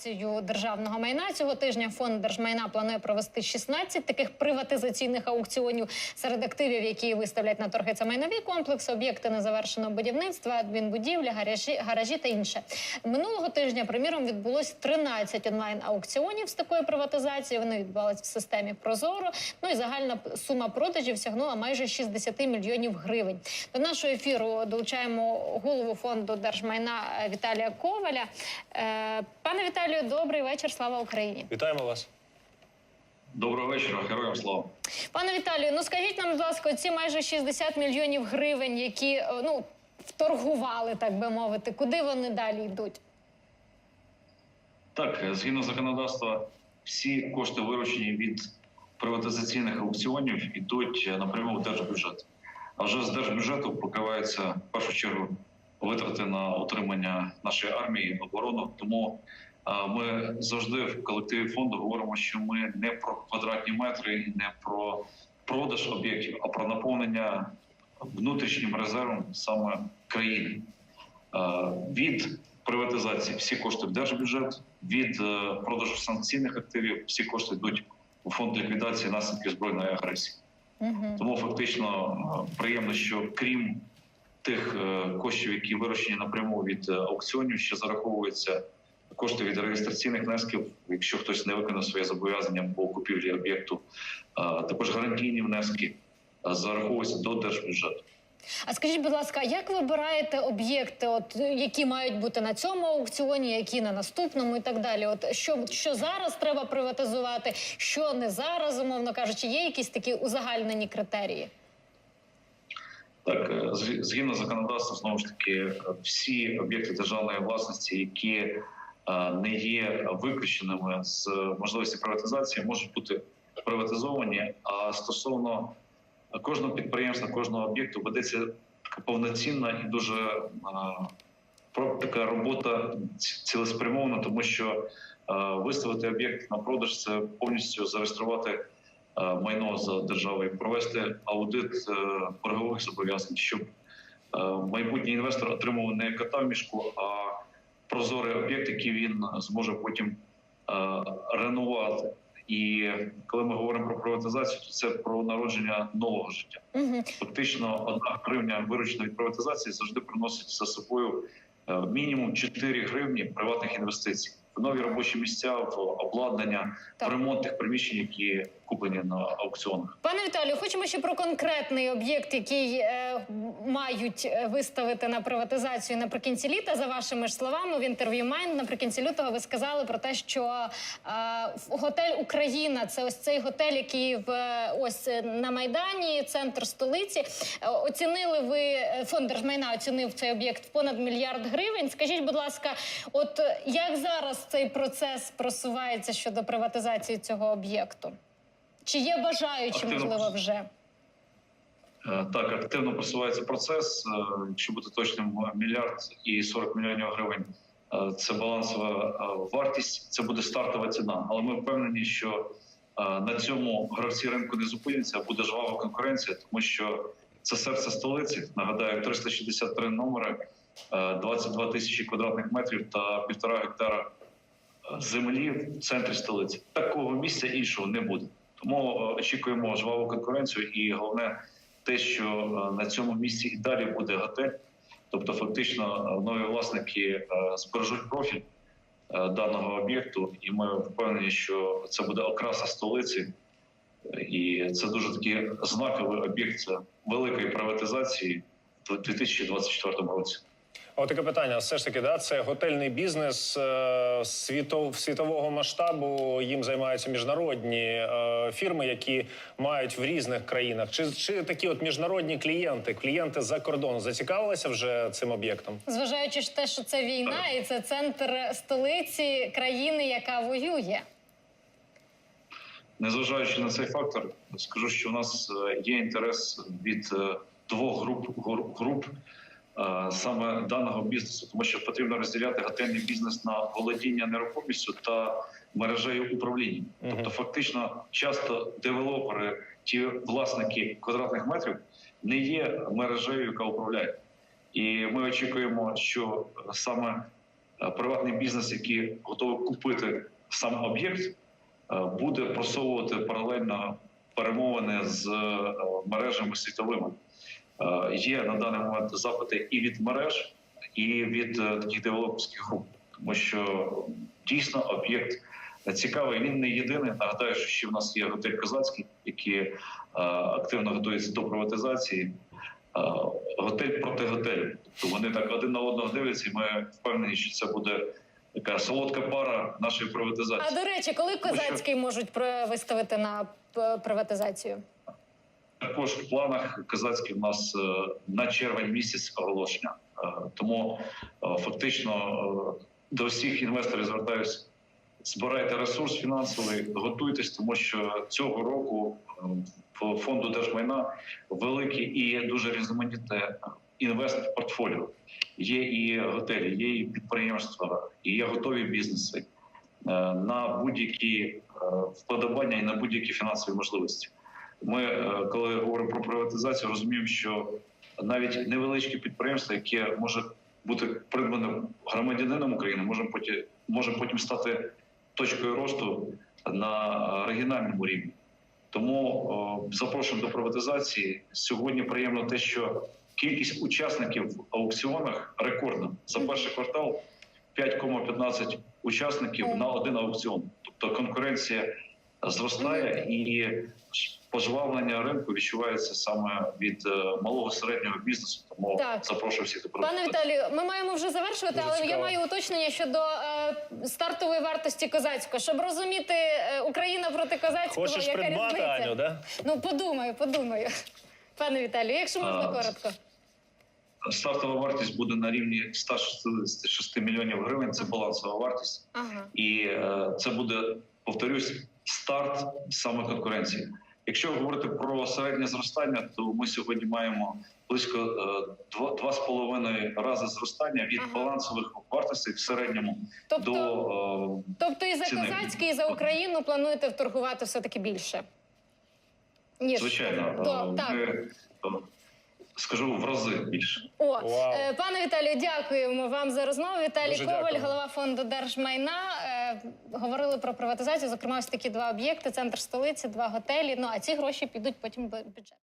приватизацію державного майна. Цього тижня фонд держмайна планує провести 16 таких приватизаційних аукціонів серед активів, які виставлять на торги. Це майнові комплекси, об'єкти незавершеного будівництва, адмінбудівля, гаражі, гаражі та інше. Минулого тижня, приміром, відбулось 13 онлайн аукціонів з такої приватизації. Вони відбувалися в системі Прозоро. Ну і загальна сума продажів сягнула майже 60 мільйонів гривень. До нашого ефіру долучаємо голову фонду держмайна е, Віталія Коваля. Е, Пане Віталію, добрий вечір. Слава Україні. Вітаємо вас. Доброго вечора, героям слава. Пане Віталію, ну скажіть нам, будь ласка, ці майже 60 мільйонів гривень, які е, ну вторгували, так би мовити, куди вони далі йдуть? Так, згідно законодавства, всі кошти, виручені від приватизаційних аукціонів, йдуть е, напряму в держбюджет. А вже з держбюджету покриваються в першу чергу витрати на утримання нашої армії, оборону. Тому ми завжди в колективі фонду говоримо, що ми не про квадратні метри і не про продаж об'єктів, а про наповнення внутрішнім резервом саме країни. Від приватизації всі кошти в держбюджет, від е, продажу санкційних активів всі кошти йдуть у фонд ліквідації наслідків збройної агресії. Угу. Тому фактично е, приємно, що крім тих е, коштів, які вирощені напряму від аукціонів, ще зараховуються кошти від реєстраційних внесків, якщо хтось не виконав своє зобов'язання по купівлі об'єкту, також гарантійні внески зараховуються до держбюджету. А скажіть, будь ласка, як вибираєте об'єкти, от які мають бути на цьому аукціоні, які на наступному і так далі? От що, що зараз треба приватизувати, що не зараз, умовно кажучи, є якісь такі узагальнені критерії? Так, е, згідно законодавства, знову ж таки, е, всі об'єкти державної власності, які не є виключеними з можливості приватизації, можуть бути приватизовані. А стосовно кожного підприємства, кожного об'єкту ведеться така повноцінна і дуже е, така робота цілеспрямована, тому що е, виставити об'єкт на продаж це повністю зареєструвати е, майно за державою, провести аудит е, боргових зобов'язань, щоб е, майбутній інвестор отримував не кота в мішку, а прозорий об'єкт, який він зможе потім е, реновувати. І коли ми говоримо про приватизацію, то це про народження нового життя. Угу. Фактично, одна гривня виручена від приватизації завжди приносить за собою е, мінімум 4 гривні приватних інвестицій нові робочі місця, в обладнання, Так. в ремонт приміщень, які куплені на аукціонах. Пане Віталію, хочемо ще про конкретний об'єкт, який е, мають е, виставити на приватизацію наприкінці літа. За вашими ж словами, в інтерв'ю Майнд наприкінці лютого ви сказали про те, що е, готель Україна це ось цей готель, який в ось е, на майдані, центр столиці. Е, Оцінили ви фонд держмайна оцінив цей об'єкт в понад мільярд гривень. Скажіть, будь ласка, от як зараз цей процес просувається щодо приватизації цього об'єкту? Чи є бажаючі, Активно можливо, вже? Е, Так, активно просувається процес. Е, Якщо бути точним, мільярд і 40 мільйонів гривень е, це балансова вартість, це буде стартова ціна. Але ми впевнені, що на цьому гравці ринку не зупиняться, а буде жвава конкуренція, тому що це серце столиці. Нагадаю, 363 номери, е, 22 тисячі квадратних метрів та півтора гектара землі в центрі столиці. Такого місця іншого не буде. Тому е, очікуємо жваву конкуренцію, і головне те, що е, на цьому місці і далі буде готель. Тобто, фактично, нові власники е, збережуть профіль даного об'єкту, і ми впевнені, що це буде окраса столиці, і це дуже такий знаковий об'єкт великої приватизації в 2024 році. А от таке питання: все ж таки, да, це готельний бізнес е, світов, світового масштабу. Їм займаються міжнародні е, фірми, які мають в різних країнах. Чи, чи такі от міжнародні клієнти, клієнти за кордону зацікавилися вже цим об'єктом? Зважаючи ж те, що це війна, і це центр столиці країни, яка воює. Незважаючи на цей фактор, скажу, що у нас е, є інтерес від двох груп гру- груп саме даного бізнесу, тому що потрібно розділяти готельний бізнес на володіння нерухомістю та мережею управління. Тобто, фактично, часто девелопери, ті власники квадратних метрів, не є мережею, яка управляє. І ми очікуємо, що саме е, приватний бізнес, який готовий купити сам об'єкт, е, буде просовувати паралельно перемовини з е, мережами світовими. Е, Є на даний момент запити і від мереж, і від е, таких девелоперських груп, тому що дійсно об'єкт цікавий. Він не єдиний. Нагадаю, що ще в нас є готель Козацький, який е, активно готується до приватизації. Готель проти готелю. Тобто вони так один на одного дивляться, і ми впевнені, що це буде така солодка пара нашої приватизації. А до речі, коли козацький можуть про- виставити на приватизацію? Також в планах казацький в нас е, на червень місяць оголошення. Е, Тому е, фактично до всіх інвесторів звертаюся. Збирайте ресурс фінансовий, готуйтесь, тому що цього року в фонду держмайна велике і дуже різноманітне інвестор портфоліо. Є і готелі, є і підприємства, і є готові бізнеси на будь-які вподобання і на будь-які фінансові можливості. Ми, е, коли говоримо про приватизацію, розуміємо, що навіть невеличке підприємство, яке може бути придбане громадянином України, може потім, може потім стати точкою росту на регіональному рівні. Тому запрошуємо до приватизації. Сьогодні приємно те, що кількість учасників в аукціонах рекордна. За перший квартал 5,15 учасників на один аукціон. Тобто конкуренція зростає і пожвавлення ринку відчувається саме від е, малого середнього бізнесу. Тому Так. запрошую всіх до Пане. Віталію, ми маємо вже завершувати, Дуже але я маю уточнення щодо е, стартової вартості козацького. Щоб розуміти е, Україна проти козацького, Хочеш яка придбати, різниця? Аню, да? Ну подумаю, подумаю. Пане Віталію, якщо можна А, коротко. Стартова вартість буде на рівні 166 мільйонів гривень. Це балансова вартість. Ага. І е, це буде, повторюсь, старт саме конкуренції. Якщо говорити про середнє зростання, то ми сьогодні маємо близько е, два- два з половиною рази зростання від Ага. балансових вартостей в середньому Тобто, до е, тобто і за ціни. козацький, і за Україну плануєте вторгувати все таки більше. Ніж звичайно То, ми, так. Скажу в рази більше. О, Вау. е, пане Віталію, дякуємо вам за розмову. Віталій Дуже Коваль, дякую. голова фонду держмайна. Е, говорили про приватизацію. Зокрема, ось такі два об'єкти: центр столиці, два готелі. Ну а ці гроші підуть потім в бюджет.